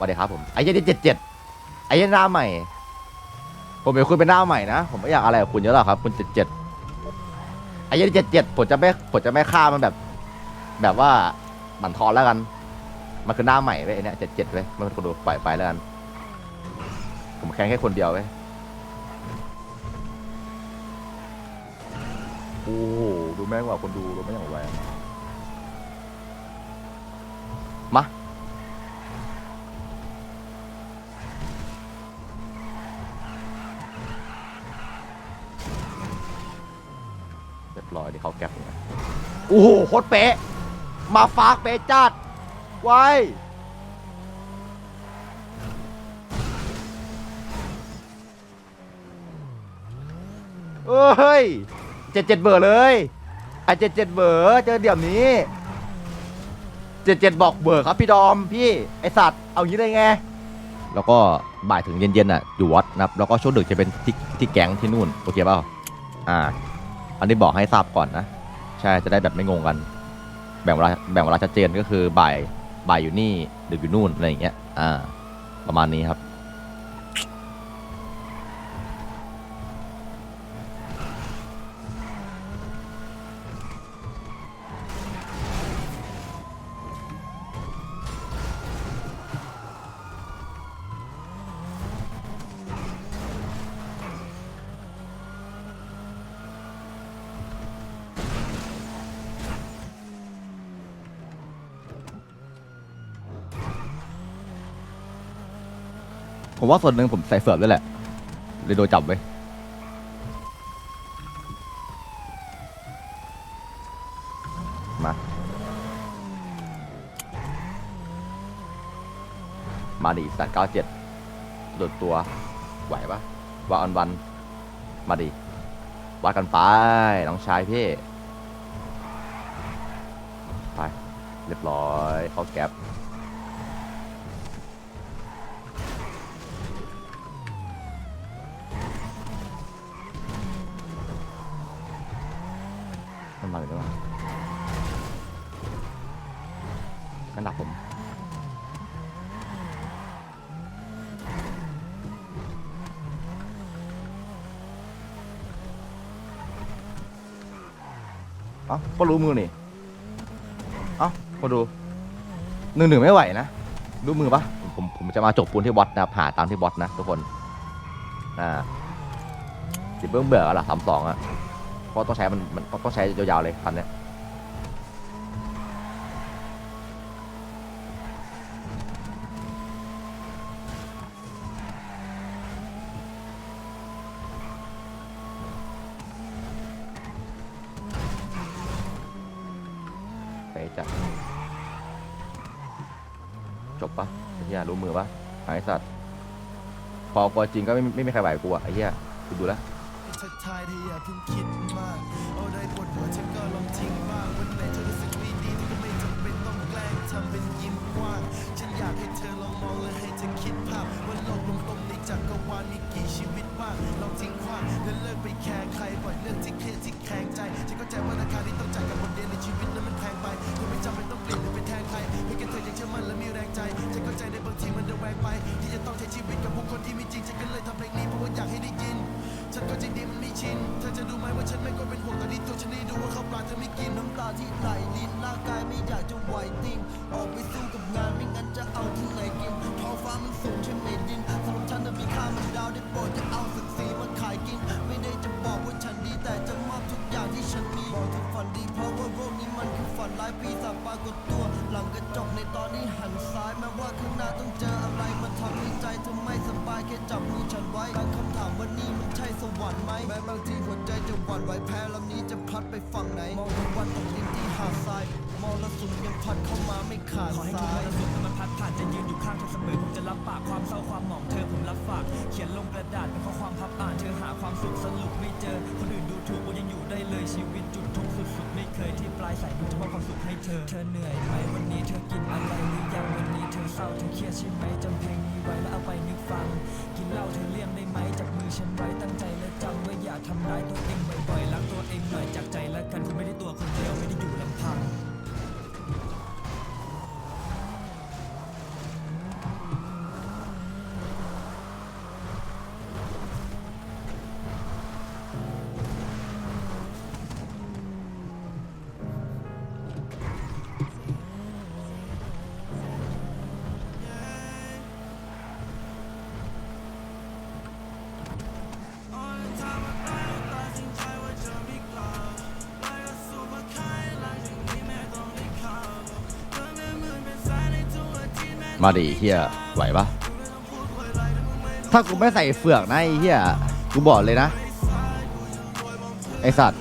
วัสดีครับผมไอ้เหี้ยันเจ็ดเจ็ดไอ้เหี้ยันหน้าใหม่ ผมเป็นคุณเป็นหน้าใหม่นะ ผมไม่อยากอะไรกับคุณเยอะหรอกครับ คุณเจ็ดเจ็ดไอ้เหี้ยันเจ็ดเจ็ดผมจะไม่ผมจะไม่ฆ่ามันแบบ แบบว่าบั่นทอนแล้วกัน มันคือหน้าใหม่เว้ยไอ้เนี่ยเจ็ดเจ็ดเว้ยมันคนดูปล่อยไปแล้วกัน ผมแข่งแค่คนเดียวเว้ยโอ้โหดูแม่งว่าคนดูดูไม่อย่างไร เรียบร้อยดิเขาแก๊ปเนี่ยโอ้โหโคตรเป๊ะ มาฟากเป๊ะจัด ไว้ เอ้ยเจ็ดเจ็ดเบอร์เลยไอ้เจ็ดเจ็ดเบอร์เจอเดี๋ยวนี้เจ็ดเจ็ดบอกเบอร์ครับพี่ดอมพี่ไอสัตว์เอางี้ได้ไง แล้วก็บ่ายถึงเย็นๆอะอยู่วัดนะครับแล้วก็ช่วงดึกจะเป็นที่ที่แก๊งที่นู่นโอเคเปล่าอ่า อันนี้บอกให้ทราบก่อนนะ ใช่จะได้แบบไม่งงกัน แบ่งเวลาแบ่งเวลาชัดเจนก็คือบ่ายบ่ายอยู่นี่ดึกอยู่นู่นอะไรอย่างเงี้ยอ่าประมาณนี้ครับ ผมว่าส่วนหนึ่งผมใส่เฟือกด้วยแหละเลยโดนจับไว้มา มาดิสัตว์เก้าเจ็ดโดดตัวไหวปะว่าออนวัน มาดิวัดกันไปน้องชายพี่ ไป เรียบร้อย เข้าแก๊ป มันมาหรือเปล่ากันดักผมเอ้าก็รู้มือนี่เอ้าก็ดูหนึ่งหนึ่งไม่ไหวนะรู้มือปะผมผมผมจะมาจบปูนที่บอสนะครับหาตามที่บอสนะทุกคนอ่าสิเบื่อเบื่อกันละสามสองอะ เพราะต้องใช้มันมันต้องใช้ยาวๆเลยคันเนี้ยไปจัดจบปะไอ้เหี้ยรู้มือปะหายสัตว์พอกลัวจริงก็ไม่ไม่มีใครไหวกูอะไอ้เหี้ยกูดูแลว ทักทายที่อย่าเพิ่งคิดมากเอาได้ปวดหัวฉันก็ลองทิ้งบ้างวันไหนเธอรู้สึกไม่ดีเธอก็ไม่จำเป็นต้องแกล้งทำเป็นยิ้มกว้างฉันอยากให้เธอลองมองและให้เธอคิดภาพว่าโลกกลมๆในจักรวาลมีกี่ชีวิตบ้างลองทิ้งขว้างและเลิกไปแคร์ใครปล่อยเรื่องที่เครียดที่แข็งใจฉันเข้าใจว่าราคาที่ต้องจ่ายกับบทเรียนในชีวิตนั้นมันแพงไปเธอไม่จำเป็นต้องเปลี่ยนหรือไปแทนใครเพียงแค่เธอยังเชื่อมั่นและมีแรงใจฉันเข้าใจในบางทีมันจะแรงไป ที่จะต้องใช้ชีวิตกับผู้คนที่ไม่จริงฉันก็เลยทำเพลงนี้เพราะว่าอยากให้ได้ ดีมันไม่ชินเธอจะดูไหมว่าฉันไม่ก็เป็นห่วงตอนนี้ตัวฉันนี่ดูว่าเขาปลาเธอไม่กินน้ำตาที่ไหลลินร่างกายไม่อยากจะไหวติงออกไปสู้กับงานไม่งั้นจะเอาที่ไหนกินท้องฟ้ามันสูงใช่ไหมดินสำหรับฉันจะมีค่ามันดาวได้โปรดจะเอาศักดิ์ศรีมาขายกิน ไม่ได้จะบอกว่าฉันดีแต่จะมอบทุกอย่างที่ฉันมีบอกถึงฝันดีเพราะว่าโลกนี้มันคือฝันร้ายปีศาจปรากฏตัว หลังกระจกในตอนนี้หันซ้ายแม้ว่าข้างหน้าต้องเจออะไร ใจจะหวั่นไหวแพ้ลำนี้จะพลัดไปฝั่งไหน มองตะวันตกดินที่หาดทรายมรสุมยังพัดเข้ามาไม่ขาดขอให้ทุสากมยรสุมที่มันพัดผ่านจะยืนอยู่ข้างเธอเสมอผมจะรับปากความเศร้าความหมองเธอผมรับฝาก เขียนลงกระดาษเป็นข้อความพับอ่านเธอหาความสุขสรุปไม่เจอ คนอื่นดูถูกว่ายังอยู่ได้เลยชีวิตจุดทุกข์สุดๆไม่เคยที่ปลายสายดูจะมอบความสุขให้เธอ เธอเหนื่อยไหมวันนี้เธอกินอะไรหรือยังวันนี้เธอเศร้าเธอเครียดใช่ไหมจำเพลงนี้ไว้แล้วเอาไปนึกฟัง กินเหล้าเธอเลี่ยงได้ไหมจับมือฉันไว้ตั้งใจและจำว่าอย่าทำร้ายตัวเอง ปล่อยๆรักตัวเองหน่อยจากใจและกันคุณไม่ได้ตัวคน มาดิเฮียไหวปะถ้ากูไม่ใส่เฟือกนะไอ้เฮียกูบอกเลยนะ ไอสัตว์